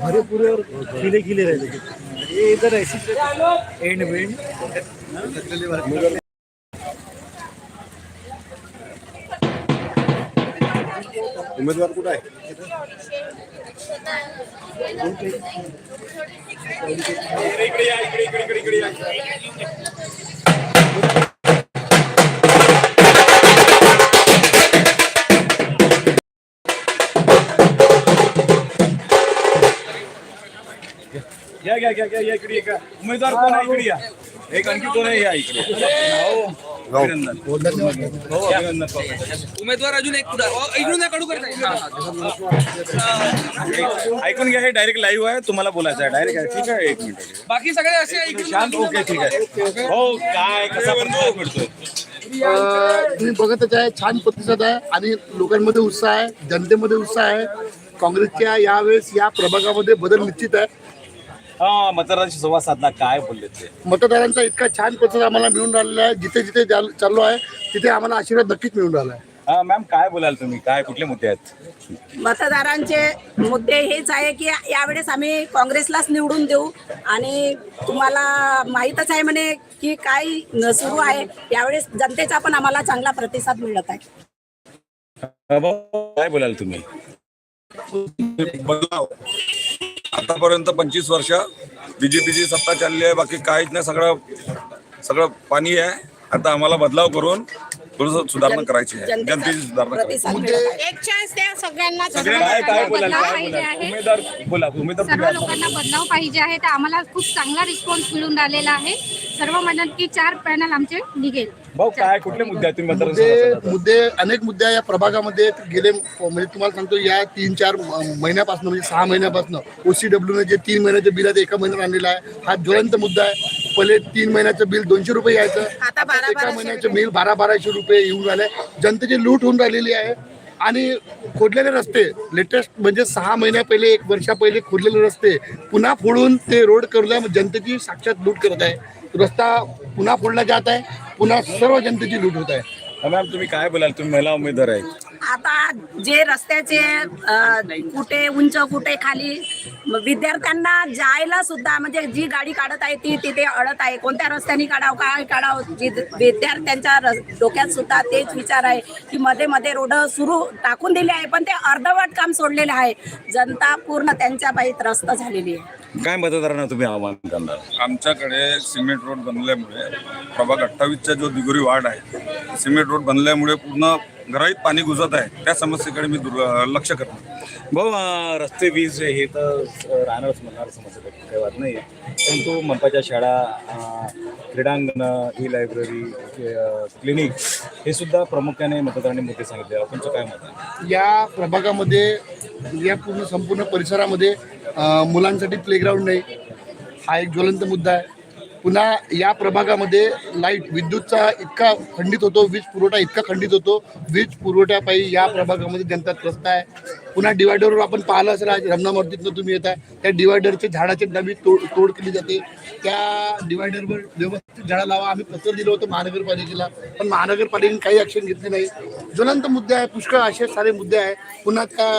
भरपूर पूरे खिले खिले राहिले एंड वेंड उमेदवार कुठं आहे? या घ्या घ्या घ्या या इकडे या. उमेदवार कोण आहे? इकडे या. एक आणखी कोण आहे? या इकडे हो. हो उमेदवार अजून एक पुढे. इकडून कडू करता ऐकून घ्या हे डायरेक्ट लाईव्ह आहे. तुम्हाला बोलायचं आहे. डायरेक्ट आहे. ठीक आहे एक मिनिट बाकी सगळे असे शांत ओके ठीक आहे. हो काय कसा अ, तुम्ही बघतच आहे छान प्रतिसाद आहे आणि लोकांमध्ये उत्साह आहे जनतेमध्ये उत्साह आहे. काँग्रेसच्या यावेळेस या प्रभागामध्ये बदल निश्चित आहे. हा मतदारांशी संवाद साधला काय बोलले ते? मतदारांचा इतका छान प्रतिसाद आम्हाला मिळून राहिलेला आहे. जिथे जिथे जाल- चाललो आहे तिथे आम्हाला आशीर्वाद नक्कीच मिळून राहिला आहे. हा मॅम काय बोलाल तुम्ही? काय कुठले मुद्दे आहेत? मतदारांचे मुद्दे हेच आहे की यावेळेस आम्ही काँग्रेसलाच निवडून देऊ आणि तुम्हाला माहीतच आहे म्हणे की काय न- सुरू आहे. यावेळेस जनतेचा पण आम्हाला चांगला प्रतिसाद मिळत आहे. हा, भाऊ, काय बोलाल तुम्ही? बदलाव. आतापर्यंत पंचवीस वर्ष बीजेपीची सत्ता चालली आहे बाकी काहीच नाही सगळं सगळं पाणी आहे. आता आम्हाला बदलाव करून थोडस सुधारणा करायची आहे. जनतेचा सुधारणा करायची एक चान्स द्या सगळ्यांना काय काय बोलाल? बदलाव काय पाहिजे बोलाल? आहे. उमेदवार बोला उमेदवार सर्व लोकांना बदलाव पाहिजे आहे. तर आम्हाला खूप चांगला रिस्पॉन्स मिळून राहिलेला आहे. सर्व म्हणत की चार पॅनल आमचे निघेल. भाऊ काय कुठले मुद्दे आहेत तुम्ही मतदारांशी मुद्दे अनेक मुद्दे या प्रभागामध्ये गेले. म्हणजे तुम्हाला सांगतो या तीन चार महिन्यापासून म्हणजे सहा महिन्यापासून ओसीडब्ल्यूने जे तीन महिन्याचं बिल आहे एका महिन्यात आणलेलं आहे. हा ज्वलंत मुद्दा आहे. पहिले तीन महिन्याचं बिल दोनशे रुपये यायचं. आता बारा- एका बाराशे महिन्याचं बिल बारा बाराशे रुपये येऊन राहिले. जनतेची लूट होऊन राहिलेली आहे. आणि खोदलेले रस्ते लेटेस्ट म्हणजे सहा महिन्या पहिले एक वर्षा पहिले खोदलेले रस्ते पुन्हा फोडून ते रोड करूया जनतेची साक्षात लूट करत आहे. रस्ता पुन्हा फोडला जात आहे पुन्हा सर्व जनतेची लूट होत आहे. मॅम तुम्ही काय बोलाल? तुम्ही महिला उमेदवार आहेत आता जे रस्त्याचे अ, कुठे उंच कुठे खाली म- विद्यार्थ्यांना जायला सुद्धा म्हणजे जी गाडी काढत आहे ती तिथे अडत आहे. कोणत्या रस्त्याने काढावं काय काढावं जी विद्यार्थ्यांच्या रस- डोक्यात सुद्धा तेच विचार आहे की मध्ये मध्ये रोड सुरू टाकून दिले आहे पण ते अर्धवट काम सोडलेले आहे. जनता पूर्ण त्यांच्या पायी त्रस्त झालेली आहे. काय मतदारांना तुम्ही आवाहन करणार? आमच्याकडे सिमेंट रोड बनल्यामुळे प्रभाग अठ्ठावीसचा जो दिगोरी वार्ड आहे सिमेंट रोड बनल्यामुळे पूर्ण घरात पाणी घुसत आहे. त्या समस्येकडे मी दुर् लक्ष करतो. भाऊ अं, रस्ते वीज हे तर अं, राहणारच म्हणणार समस्या त्याची काही वाद नाही परंतु मनपाच्या शाळा अं, क्रीडांगणं ही लायब्ररी क्लिनिक हे सुद्धा प्रामुख्याने मतदारांनी मुद्दे सांगितले. तुमचं काय मत आहे? या प्रभागामध्ये या पूर्ण संपूर्ण परिसरामध्ये अं, मुलांसाठी प्लेग्राऊंड नाही. हा एक ज्वलंत मुद्दा आहे. पुन्हा या प्रभागामध्ये लाइट विद्युतचा इतका खंडित होतो वीज पुरवठा इतका खंडित होतो वीज पुरवठ्यापायी या प्रभागामध्ये जनता त्रस्त आहे. पुन्हा डिवायडरवर आपण पाहिलं असं रमणामूर्तीतनं तुम्ही येत आहे त्या डिवायडरचे झाडाची नवी तोड तोड केली जाते. त्या डिवायडरवर व्यवस्थित झाडं लावा. आम्ही पत्र दिलं होतं महानगरपालिकेला. पण महानगरपालिकेने काही ऍक्शन घेतली नाही. ज्वलंत मुद्दे आहे. पुष्कळ असे सारे मुद्दे आहे. पुन्हा त्या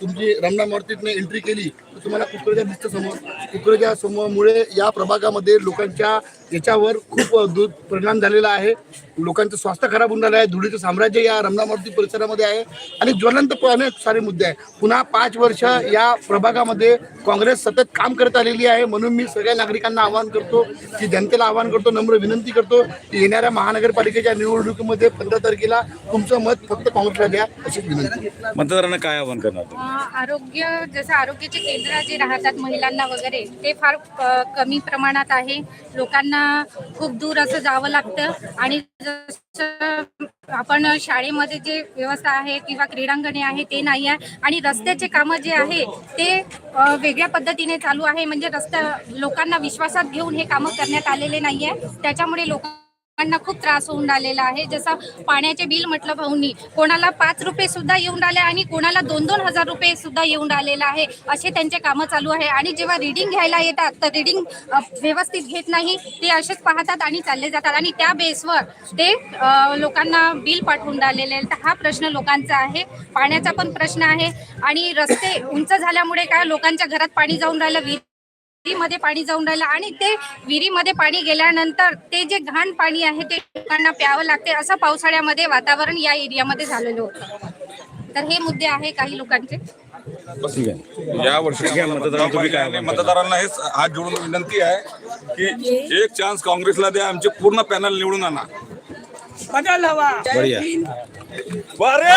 तुमची रमणामूर्तीतनं एंट्री केली. तर तुम्हाला कुकरजा दिसतं समोर. कुकरजा समोरमुळे या प्रभागामध्ये लोकांच्या याच्यावर खूप दूध परिणाम झालेला आहे. लोकांचं स्वास्थ्य खराब होऊन राहिलं आहे धुळीचं साम्राज्य या रमणामूर्ती परिसरामध्ये आहे. आणि ज्वलंत अनेक सारे मुद्दे आहे पुन्हा पाच वर्ष या प्रभागामध्ये काँग्रेस सतत काम करत आलेली आहे. म्हणून मी सगळ्या नागरिकांना आवाहन करतो की जनतेला आवाहन करतो नम्र विनंती करतो की येणाऱ्या महानगरपालिकेच्या निवडणुकीमध्ये पंधरा तारखेला तुमचं मत फक्त काँग्रेसला द्या अशीच विनंती. मतदारांना काय आवाहन करणार आरोग्य जसं आरोग्याचे केंद्र जे राहतात महिलांना वगैरे ते फार अं, कमी प्रमाणात आहे. लोकांना खूप दूर असं जावं लागतं. आणि जसं आपण शाळेमध्ये जे व्यवस्था आहे किंवा क्रीडांगणे आहे ते नाही आहे आणि रस्त्याचे कामं जे आहे ते वेगळ्या पद्धतीने चालू आहे. म्हणजे रस्ता लोकांना विश्वासात घेऊन हे कामं करण्यात आलेले नाही आहे त्याच्यामुळे लोक लोकांना खूप त्रास होऊन राहिलेला आहे. जसं पाण्याचे बिल म्हटलं भाऊंनी कोणाला पाच रुपये सुद्धा येऊन राहिले आणि कोणाला दोन दोन हजार रुपये सुद्धा येऊन राहिलेला आहे. असे त्यांचे कामं चालू आहे. आणि जेव्हा रिडिंग घ्यायला येतात तर रिडिंग व्यवस्थित घेत नाही ते असेच पाहतात आणि चालले जातात. आणि त्या बेसवर ते लोकांना बिल पाठवून राहिलेले तर हा प्रश्न लोकांचा आहे. पाण्याचा पण प्रश्न आहे. आणि रस्ते उंच झाल्यामुळे काय लोकांच्या घरात पाणी जाऊन राहिलं विहिरी विहिरीमध्ये पाणी जाऊन राहिलं आणि ते विहिरीमध्ये पाणी गेल्यानंतर ते जे घाण पाणी आहे ते लोकांना प्यावं लागते असं पावसाळ्यामध्ये वातावरण या एरियामध्ये झालेलं होतं. तर हे मुद्दे आहे काही लोकांचे. या वर्षी मतदारांना मतदारांना हेच हात जोडून विनंती आहे की एक चान्स काँग्रेसला द्या आमचे पूर्ण पॅनल निवडून आणा. बदल हवा. बरे!